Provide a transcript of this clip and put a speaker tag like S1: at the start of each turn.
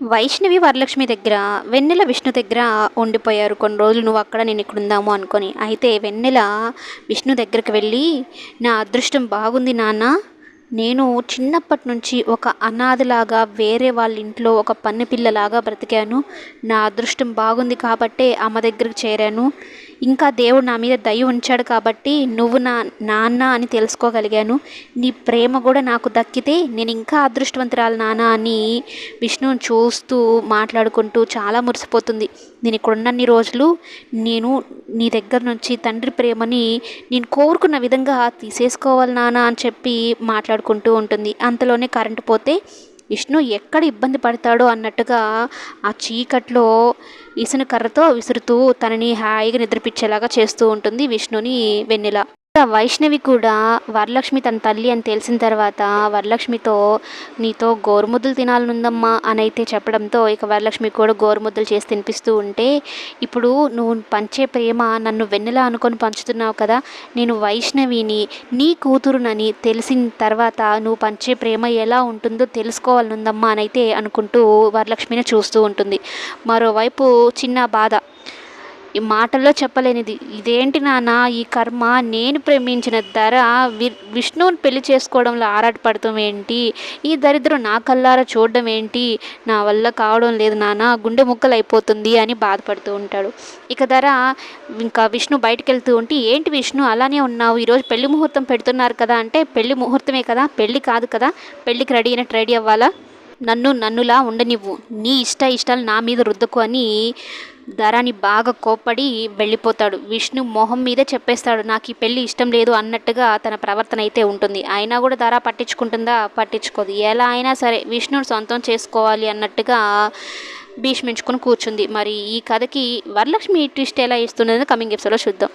S1: వైష్ణవి వరలక్ష్మి దగ్గర వెన్నెల విష్ణు దగ్గర ఉండిపోయారు కొన్ని రోజులు. నువ్వు అక్కడ నేను ఇక్కడ ఉందాము అనుకొని. అయితే వెన్నెల విష్ణు దగ్గరికి వెళ్ళి నా అదృష్టం బాగుంది నాన్న. నేను చిన్నప్పటి నుంచి ఒక అనాథలాగా వేరే వాళ్ళ ఇంట్లో ఒక పన్ను పిల్లలాగా బ్రతికాను. నా అదృష్టం బాగుంది కాబట్టే అమ్మ దగ్గరికి చేరాను. ఇంకా దేవుడు నా మీద దయ ఉంచాడు కాబట్టి నువ్వు నా నాన్న అని తెలుసుకోగలిగాను. నీ ప్రేమ కూడా నాకు దక్కితే నేను ఇంకా అదృష్టవంతురాలు నాన్న అని విష్ణువుని చూస్తూ మాట్లాడుకుంటూ చాలా మురిసిపోతుంది. నేను ఇక్కడున్నన్ని రోజులు నేను నీ దగ్గర నుంచి తండ్రి ప్రేమని నేను కోరుకున్న విధంగా తీసేసుకోవాలి నాన్న అని చెప్పి మాట్లాడుకుంటూ ఉంటుంది. అంతలోనే కరెంటు పోతే విష్ణు ఎక్కడ ఇబ్బంది పడతాడో అన్నట్టుగా ఆ చీకట్లో ఇసుని కర్రతో విసురుతూ తనని హాయిగా నిద్రపిచ్చేలాగా చేస్తూ ఉంటుంది విష్ణుని వెన్నెల. వైష్ణవి కూడా వరలక్ష్మి తన తల్లి అని తెలిసిన తర్వాత వరలక్ష్మితో నీతో గోరుముద్దలు తినాలనుందమ్మా అని అయితే చెప్పడంతో ఇక వరలక్ష్మి కూడా గోరుముద్దలు చేసి తినిపిస్తూ ఉంటే ఇప్పుడు నువ్వు పంచే ప్రేమ నన్ను వెన్నెల అనుకొని పంచుతున్నావు కదా? నేను వైష్ణవిని నీ కూతురునని తెలిసిన తర్వాత నువ్వు పంచే ప్రేమ ఎలా ఉంటుందో తెలుసుకోవాలనుందమ్మా అని అయితే అనుకుంటూ వరలక్ష్మిని చూస్తూ ఉంటుంది. మరోవైపు చిన్న బాధ. ఈ మాటల్లో చెప్పలేనిది. ఇదేంటి నాన్న? ఈ కర్మ నేను ప్రేమించిన ధర వి విష్ణువుని పెళ్ళి చేసుకోవడంలో ఆరాటపడటం ఏంటి? ఈ దరిద్రం నా కల్లారా చూడడం ఏంటి? నా వల్ల కావడం లేదు నాన్న గుండె ముక్కలు అయిపోతుంది అని బాధపడుతూ ఉంటాడు. ఇక ధర ఇంకా విష్ణు బయటకు వెళ్తూ ఉంటే ఏంటి విష్ణు అలానే ఉన్నావు. ఈరోజు పెళ్ళి ముహూర్తం పెడుతున్నారు కదా అంటే పెళ్ళి ముహూర్తమే కదా పెళ్ళి కాదు కదా పెళ్ళికి రెడీ అయినట్టు రెడీ అవ్వాలా? నన్ను నన్నులా ఉండనివ్వు. నీ ఇష్ట ఇష్టాలు నా మీద రుద్దుకు అని ధరాని బాగా కోప్పడి వెళ్ళిపోతాడు. విష్ణు మొహం మీదే చెప్పేస్తాడు నాకు ఈ పెళ్ళి ఇష్టం లేదు అన్నట్టుగా తన ప్రవర్తన అయితే ఉంటుంది. అయినా కూడా ధర పట్టించుకుంటుందా? పట్టించుకోదు. ఎలా అయినా సరే విష్ణుని సొంతం చేసుకోవాలి అన్నట్టుగా భీష్మించుకుని కూర్చుంది. మరి ఈ కథకి వరలక్ష్మి ట్విస్ట్ ఎలా ఇస్తున్నది కమింగ్ ఎపిసోడ్లో చూద్దాం.